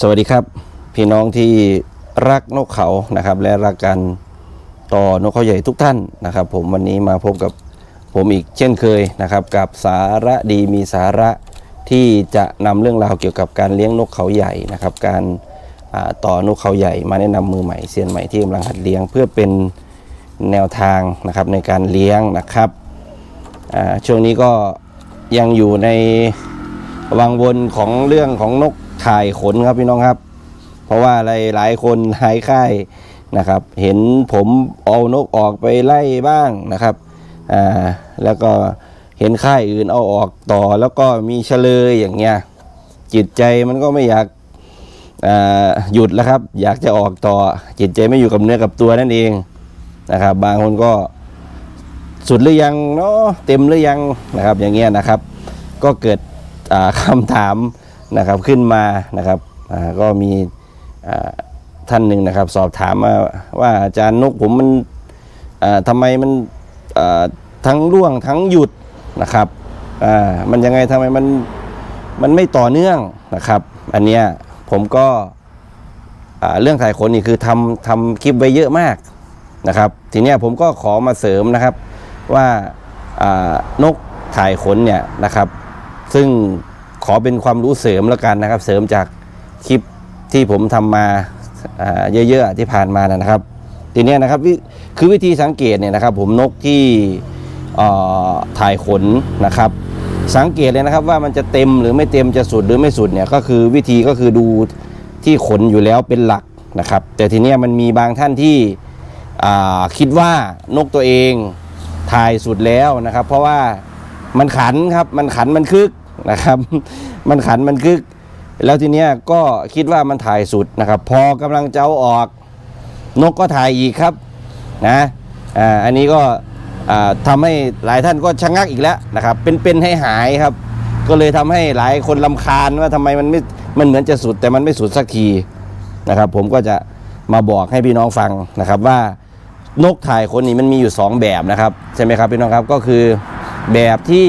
สวัสดีครับ พี่น้องที่รักนกเขานะครับ และรักกันต่อนกเขาใหญ่ทุกท่านนะครับ ผมวันนี้มาพบกับผมอีกเช่นเคยนะครับ กับสาระดีมีสาระที่จะนำเรื่องราวเกี่ยวกับการเลี้ยงนกเขาใหญ่นะครับ การต่อนกเขาใหญ่ มาแนะนำมือใหม่เซียนใหม่ที่กำลังหัดเลี้ยงเพื่อเป็นแนวทางนะครับในการเลี้ยงนะครับช่วงนี้ก็ยังอยู่ในวังวนของเรื่องของนก ถ่ายขนครับพี่น้องครับ เพราะว่าอะไรหลายคนหายค่ายนะครับ เห็นผมเอานกออกไปไล่บ้างนะครับอ่าแล้วก็เห็นค่ายอื่นเอาออกต่อแล้วก็มีเฉลยอย่างเงี้ยจิตใจมันก็ไม่อยากอ่าหยุดแล้วครับ อยากจะออกต่อจิตใจไม่อยู่กับเนื้อกับตัวนั่นเองนะครับ บางคนก็สุดหรือยังเนาะเต็มหรือยังนะครับ อย่างเงี้ยนะครับ ก็เกิดอ่าคำถาม นะครับขึ้นมานะครับก็มีท่านหนึ่งนะครับสอบถามมาว่าอาจารย์นกผมมันอ่าทำไมมันทั้งร่วงทั้งหยุดนะครับมันยังไงทำไมมันมันไม่ต่อเนื่องนะครับ อันเนี้ยผมก็เรื่องถ่ายขนนี่คือทำทำคลิปไว้เยอะมากนะครับ ทีเนี้ยผมก็ขอมาเสริมนะครับว่านกถ่ายขนเนี่ยนะครับ ซึ่ง ขอเป็นความรู้เสริมแล้วกันนะครับ เสริมจากคลิปที่ผมทำมาอ่าเยอะๆที่ผ่านมานะครับ ทีนี้นะครับคือวิธีสังเกตเนี่ยนะครับ ผมนกที่ถ่ายขนนะครับ สังเกตเลยนะครับว่ามันจะเต็มหรือไม่เต็มจะสุดหรือไม่สุดเนี่ยก็คือวิธีก็คือดูที่ขนอยู่แล้วเป็นหลักนะครับ แต่ทีนี้มันมีบางท่านที่คิดว่านกตัวเองถ่ายสุดแล้วนะครับ เพราะว่ามันขันครับมันขันมันคึก นะครับ มันขันมันคึก แล้วทีเนี้ยก็คิดว่ามันถ่ายสุดนะครับ พอกำลังจะเอาออก นกก็ถ่ายอีกครับนะอ่าอันนี้ก็อ่าทำให้หลายท่านก็ชะงักอีกแล้วนะครับ เป็นๆให้หายครับ ก็เลยทำให้หลายคนลำคาญว่าทำไมมันไม่มันเหมือนจะสุดแต่มันไม่สุดสักทีนะครับ ผมก็จะมาบอกให้พี่น้องฟังนะครับว่านกถ่ายคนนี้มันมีอยู่สองแบบนะครับใช่ไหมครับพี่น้องครับก็คือแบบที่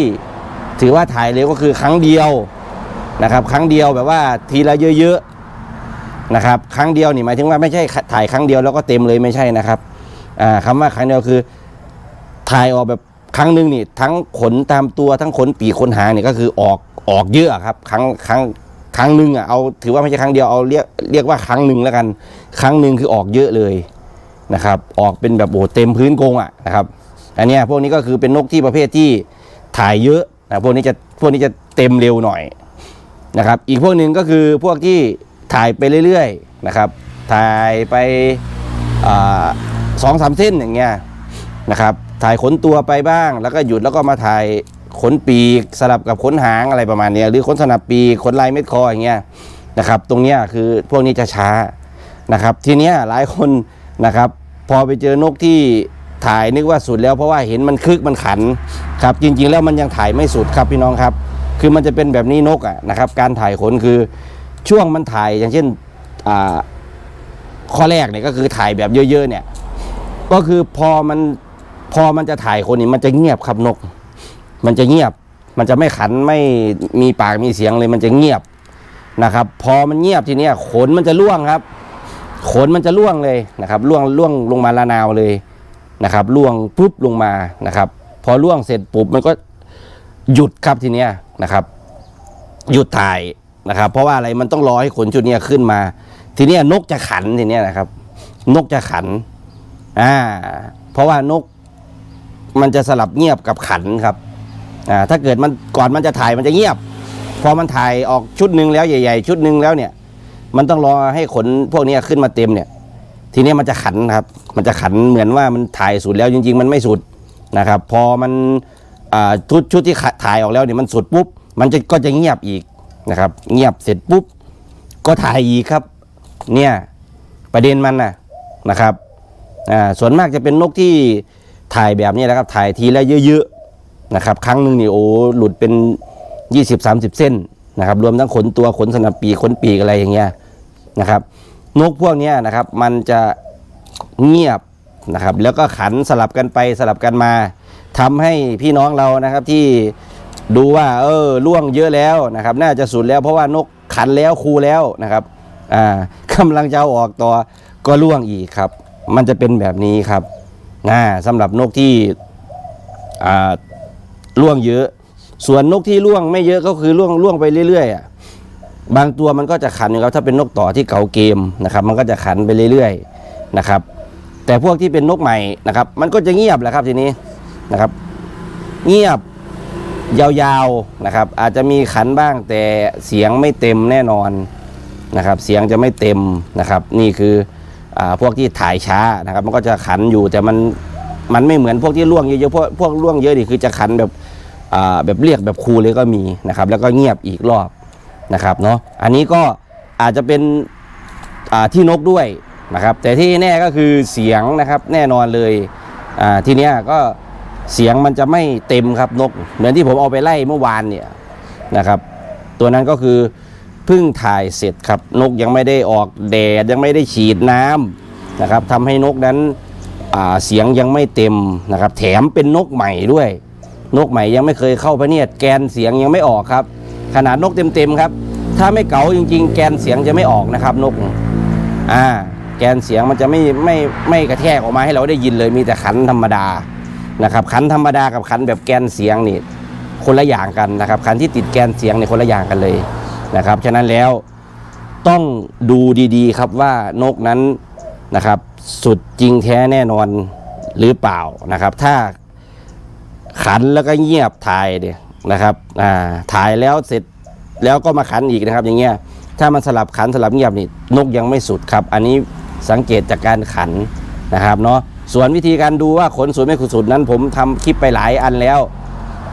ถือว่าถ่ายเร็วก็คือครั้งเดียวนะครับ ครั้งเดียวแบบว่าทีละเยอะๆนะครับ ครั้งเดียวนี่หมายถึงว่าไม่ใช่ถ่ายครั้งเดียวแล้วก็เต็มเลยไม่ใช่นะครับอ่าคำว่าครั้งเดียวคือถ่ายออกแบบครั้งหนึ่งนี่ทั้งขนตามตัวทั้งขนปีกขนหางนี่ก็คือออกออกเยอะครับ ครั้งครั้งครั้งหนึ่งอะเอาถือว่าไม่ใช่ครั้งเดียวเอาเรียกเรียกว่าครั้งหนึ่งแล้วกัน ครั้งหนึ่งคือออกเยอะเลยนะครับ ออกเป็นแบบโอ้เต็มพื้นกรงอะนะครับ อันนี้พวกนี้ก็คือเป็นนกที่ประเภทที่ถ่ายเยอะ นะพวกนี้จะพวกนี้จะเต็มเร็วหน่อยนะครับ อีกพวกหนึ่งก็คือพวกที่ถ่ายไปเรื่อยๆนะครับ ถ่ายไปสองสามเส้นอย่างเงี้ยนะครับ ถ่ายขนตัวไปบ้าง แล้วก็หยุดแล้วก็มาถ่ายขนปีกสลับกับขนหางอะไรประมาณนี้หรือขนสนับปีกขนลายเม็ดคออย่างเงี้ยนะครับ ตรงเนี้ยคือพวกนี้จะช้านะครับ ทีเนี้ยหลายคนนะครับ พอไปเจอนกที่ ถ่ายนึกว่าสุดแล้วเพราะว่าเห็นมันคึกมันขันครับจริง ๆ แล้วมันยังถ่ายไม่สุดครับพี่น้องครับ คือมันจะเป็นแบบนี้นกอะนะครับ การถ่ายขนคือช่วงมันถ่ายอย่างเช่นอ่าข้อแรกเนี่ยก็คือถ่ายแบบเยอะๆเนี่ย ก็คือพอมันพอมันจะถ่ายคนนี่มันจะเงียบครับนก มันจะเงียบ มันจะไม่ขันไม่มีปากมีเสียงเลยมันจะเงียบนะครับ พอมันเงียบทีเนี้ยขนมันจะร่วงครับ ขนมันจะล่วงเลยนะครับล่วงล่วงลงมาละนาวเลย นะครับล่วงปุ๊บลงมานะครับ พอล่วงเสร็จปุ๊บมันก็หยุดครับทีเนี้ยนะครับ หยุดถ่ายนะครับ เพราะว่าอะไรมันต้องรอให้ขนชุดเนี้ยขึ้นมา ทีเนี้ยนกจะขันทีเนี้ยนะครับ นกจะขันอ่าเพราะว่านกมันจะสลับเงียบกับขันครับอ่าถ้าเกิดมันก่อนมันจะถ่ายมันจะเงียบ พอมันถ่ายออกชุดหนึ่งแล้วใหญ่ ๆ ชุดหนึ่งแล้วเนี่ย มันต้องรอให้ขนพวกนี้ขึ้นมาเต็มเนี่ย ทีนี้มันจะขันครับ มันจะขันเหมือนว่ามันถ่ายสุดแล้วจริง ๆ มันไม่สุดนะครับ พอมันชุดชุดที่ถ่ายออกแล้วเนี่ยมันสุดปุ๊บ มันจะก็จะเงียบอีกนะครับ เงียบเสร็จปุ๊บ ก็ถ่ายอีกครับ เนี่ยประเด็นมันนะนะครับอ่าส่วนมากจะเป็นนกที่ถ่ายแบบนี้นะครับ ถ่ายทีละเยอะๆนะครับ ครั้งหนึ่งนี่โอ้หลุดเป็น 20-30 เส้นนะครับ รวมทั้งขนตัวขนสนับปีขนปีกอะไรอย่างเงี้ยนะครับ นกพวกนี้นะครับ มันจะเงียบนะครับ แล้วก็ขันสลับกันไปสลับกันมาทำให้พี่น้องเรานะครับที่ดูว่าเออล่วงเยอะแล้วนะครับ น่าจะสุดแล้วเพราะว่านกขันแล้วคูแล้วนะครับอ่ากำลังจะออกต่อก็ล่วงอีกครับ มันจะเป็นแบบนี้ครับอ่าสำหรับนกที่อ่าล่วงเยอะ ส่วนนกที่ล่วงไม่เยอะก็คือล่วงล่วงไปเรื่อยๆอะ บางตัวมันก็จะขันอยู่ครับถ้าเป็นนกต่อที่เก่าเกมนะครับ มันก็จะขันไปเรื่อยๆนะครับ แต่พวกที่เป็นนกใหม่นะครับ มันก็จะเงียบแหละครับทีนี้นะครับ เงียบยาวๆนะครับ อาจจะมีขันบ้างแต่เสียงไม่เต็มแน่นอนนะครับ เสียงจะไม่เต็มนะครับ นี่คืออาพวกที่ถ่ายช้านะครับ มันก็จะขันอยู่แต่มันมันไม่เหมือนพวกที่ล่วงเยอะๆพวกพวกล่วงเยอะนี่คือจะขันแบบอ่าแบบเรียกแบบครูเลยก็มีนะครับ แล้วก็เงียบอีกรอบ นะครับเนาะอันนี้ก็อาจจะเป็นที่นกด้วยนะครับ แต่ที่แน่ก็คือเสียงนะครับแน่นอนเลยทีเนี้ยก็เสียงมันจะไม่เต็มครับนก เหมือนที่ผมเอาไปไล่เมื่อวานเนี่ยนะครับ ตัวนั้นก็คือเพิ่งถ่ายเสร็จครับนกยังไม่ได้ออกแดดยังไม่ได้ฉีดน้ำนะครับทำให้นกนั้นเสียงยังไม่เต็มนะครับ แถมเป็นนกใหม่ด้วย นกใหม่ยังไม่เคยเข้าพระเนียดแกนเสียงยังไม่ออกครับ ขนาดนกเต็มๆครับ ถ้าไม่เก๋าจริง ๆ แกนเสียงจะไม่ออกนะครับ นกอ่าแกนเสียงมันจะไม่ไม่ไม่กระแทกออกมาให้เราได้ยินเลยมีแต่ขันธรรมดานะครับขันธรรมดากับขันแบบแกนเสียงนี่คนละอย่างกันนะครับคันที่ติดแกนเสียงเนี่ยคนละอย่างกันเลยนะครับฉะนั้นแล้วต้องดูดีๆครับว่านกนั้นนะครับสุดจริงแท้แน่นอนหรือเปล่านะครับ ถ้าขันแล้วก็เงียบถ่ายเนี่ย นะครับอ่าถ่ายแล้วเสร็จแล้วก็มาขันอีกนะครับ อย่างเงี้ยถ้ามันสลับขันสลับเงียบนี่นกยังไม่สุดครับ อันนี้สังเกตจากการขันนะครับเนาะส่วนวิธีการดูว่าขนสุดไม่ขนสุดนั้น ผมทำคลิปไปหลายอันแล้ว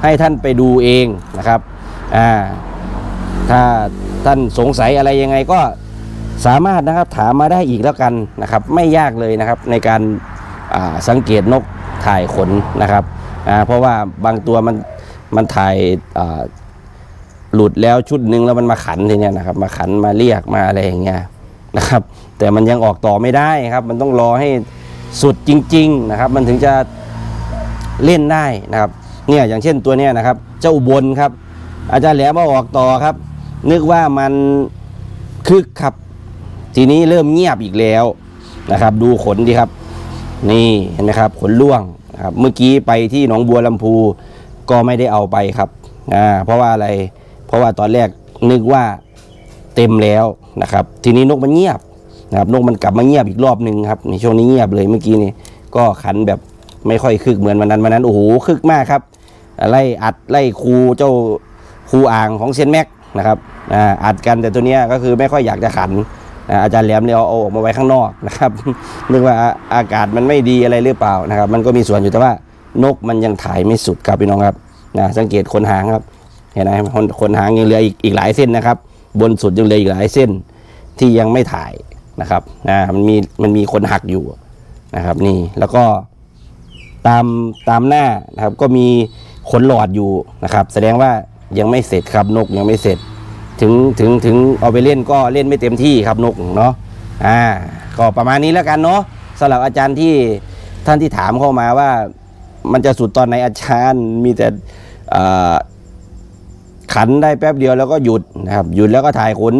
ให้ท่านไปดูเองนะครับอ่าถ้าท่านสงสัยอะไรยังไงก็สามารถนะครับถามมาได้อีกแล้วกันนะครับ ไม่ยากเลยนะครับในการสังเกตนกถ่ายขนนะครับเพราะว่าบางตัวมัน มันถ่ายหลุดแล้วชุดหนึ่งแล้วมันมาขันทีเนี้ยนะครับ มาขันมาเรียกมาอะไรอย่างเงี้ยนะครับ แต่มันยังออกต่อไม่ได้ครับ มันต้องรอให้สุดจริง ๆนะครับ มันถึงจะเล่นได้นะครับ เนี่ยอย่างเช่นตัวเนี้ยนะครับ เจ้าบลครับ อาจารย์แหลมมาออกต่อครับ นึกว่ามันคึกครับ ทีนี้เริ่มเงียบอีกแล้วนะครับ ดูขนดีครับ นี่เห็นไหมครับ ขนล่วงนะครับ เมื่อกี้ไปที่หนองบัวลำพู ก็ไม่ได้เอาไปครับอ่าเพราะว่าอะไร เพราะว่าตอนแรกนึกว่าเต็มแล้วนะครับ ทีนี้นกมันเงียบนะครับนกมันกลับมาเงียบอีกรอบหนึ่งครับในช่วงนี้เงียบเลยเมื่อกี้นี่ก็ขันแบบไม่ค่อยคึกเหมือนวันนั้นวันนั้นโอ้โหคึกมากครับไล่อัดไล่ครูเจ้าครูอ่างของเซยนแม็กนะครับอ่าอัดกันแต่ตัวเนี้ยก็คือไม่ค่อยอยากจะขันอ่าอาจารย์แหลมเลยเอาเอาออกมาไว้ข้างนอกนะครับนึกว่าอากาศมันไม่ดีอะไรหรือเปล่านะครับ มันก็มีส่วนอยู่แต่ว่า นกมันยังถ่ายไม่สุดครับพี่น้องครับนะสังเกตขนหางครับ เห็นไหมขนขนหางยังเหลืออีกอีกหลายเส้นนะครับ บนสุดยังเหลืออีกหลายเส้นที่ยังไม่ถ่ายนะครับนะมันมีมันมีขนหักอยู่นะครับนี่แล้วก็ตามตามหน้านะครับก็มีขนหลอดอยู่นะครับ แสดงว่ายังไม่เสร็จครับนกยังไม่เสร็จ ถึงถึงถึงเอาไปเล่นก็เล่นไม่เต็มที่ครับนกเนาะอ่าก็ประมาณนี้แล้วกันเนาะสำหรับอาจารย์ที่ท่านที่ถามเข้ามาว่า มันจะสุดตอนไหนอาจารย์มีแต่ขันได้แป๊บเดียวแล้วก็หยุดนะครับหยุดแล้วก็ถ่ายขน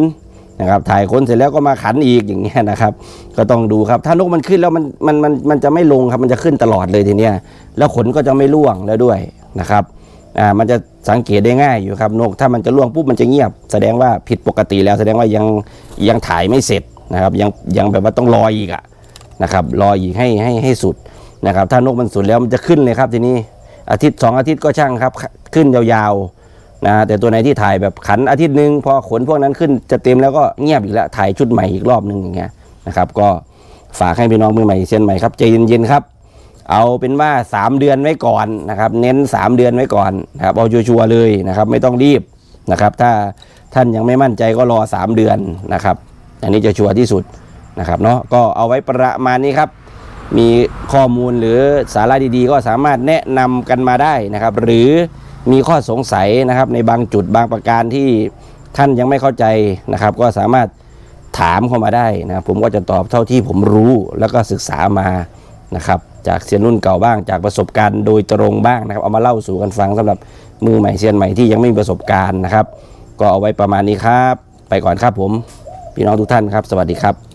นะครับถ่ายขนเสร็จแล้วก็มาขันอีกอย่างเงี้ยนะครับ ก็ต้องดูครับ ถ้านกมันขึ้นแล้วมันมันมันมันจะไม่ลงครับมันจะขึ้นตลอดเลยทีเนี้ยแล้วขนก็จะไม่ร่วงแล้วด้วยนะครับอ่ามันจะสังเกตได้ง่ายอยู่ครับนกถ้ามันจะร่วงปุ๊บมันจะเงียบ แสดงว่าผิดปกติแล้ว แสดงว่ายังยังถ่ายไม่เสร็จนะครับยังยังแบบว่าต้องรออีกอะนะครับรออีกให้ให้ให้สุด นะครับถ้านกมันสุดแล้วมันจะขึ้นเลยครับทีนี้อาทิตย์สองอาทิตย์ก็ช่างครับ ขึ้นยาวๆนะแต่ตัวไหนที่ถ่ายแบบขันอาทิตย์หนึ่งพอขนพวกนั้นขึ้นจะเต็มแล้วก็เงียบอีกแล้วถ่ายชุดใหม่อีกรอบหนึ่งอย่างเงี้ยนะครับ ก็ฝากให้พี่น้องมือใหม่เซียนใหม่ครับใจเย็นๆครับ เอาเป็นว่า 3 เดือนไว้ก่อนนะครับ เน้น 3 เดือนไว้ก่อนนะครับเอาชัวร์ๆเลยนะครับ ไม่ต้องรีบนะครับ ถ้าท่านยังไม่มั่นใจก็รอ 3 เดือนนะครับ อันนี้จะชัวร์ที่สุดนะครับเนาะก็เอาไว้ประมาณนี้ครับ มีข้อมูลหรือสาระดีๆ ก็สามารถแนะนำกันมาได้นะครับ หรือมีข้อสงสัยนะครับ ในบางจุดบางประการที่ท่านยังไม่เข้าใจนะครับ ก็สามารถถามเข้ามาได้นะผมก็จะตอบเท่าที่ผมรู้แล้วก็ศึกษามานะครับ จากเซียนรุ่นเก่าบ้าง จากประสบการณ์โดยตรงบ้างนะครับ เอามาเล่าสู่กันฟังสำหรับมือใหม่เซียนใหม่ที่ยังไม่มีประสบการณ์นะครับ ก็เอาไว้ประมาณนี้ครับ ไปก่อนครับผม พี่น้องทุกท่านครับ สวัสดีครับ